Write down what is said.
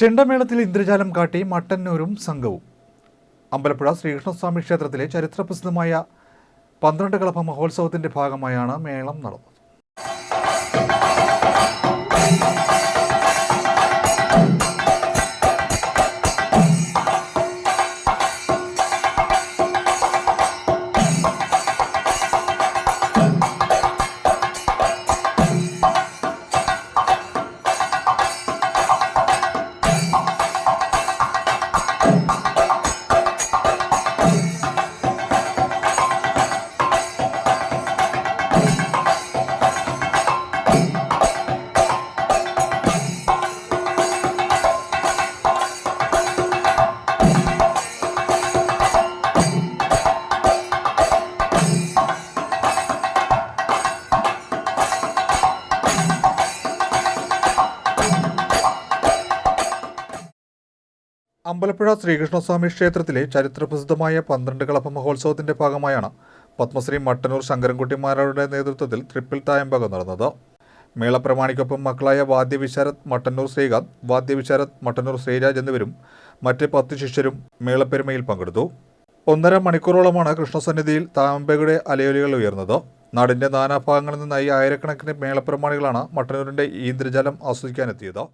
ചെണ്ടമേളത്തിൽ ഇന്ദ്രജാലം കാട്ടി മട്ടന്നൂരും സംഘവും. അമ്പലപ്പുഴ ശ്രീകൃഷ്ണസ്വാമി ക്ഷേത്രത്തിലെ ചരിത്രപ്രസിദ്ധമായ പന്ത്രണ്ട് കളഭ മഹോത്സവത്തിന്റെ ഭാഗമായാണ് മേളം നടന്നത്. അമ്പലപ്പുഴ ശ്രീകൃഷ്ണസ്വാമി ക്ഷേത്രത്തിലെ ചരിത്രപ്രസിദ്ധമായ പന്ത്രണ്ട് കളപ്പ മഹോത്സവത്തിന്റെ ഭാഗമായാണ് പത്മശ്രീ മട്ടന്നൂർ ശങ്കരൻകുട്ടിമാരുടെ നേതൃത്വത്തിൽ ട്രിപ്പിൾ തായമ്പകം നടന്നത്. മേളപ്രമാണിക്കൊപ്പം മക്കളായ വാദ്യവിശാരത് മട്ടന്നൂർ ശ്രീകാന്ത് വാദ്യവിശാരത് മട്ടന്നൂർ ശ്രീരാജ് എന്നിവരും മറ്റ് പത്ത് ശിഷ്യരും മേളപ്പെരുമയിൽ പങ്കെടുത്തു. ഒന്നര മണിക്കൂറോളമാണ് കൃഷ്ണസന്നിധിയിൽ തായമ്പകയുടെ അലയൊലികൾ ഉയർന്നത്. നാടിന്റെ നാനാഭാഗങ്ങളിൽ നിന്നായി ആയിരക്കണക്കിന് മേളപ്രമാണികളാണ് മട്ടന്നൂരിന്റെ ഈന്ദ്രജാലം ആസ്വദിക്കാനെത്തിയത്.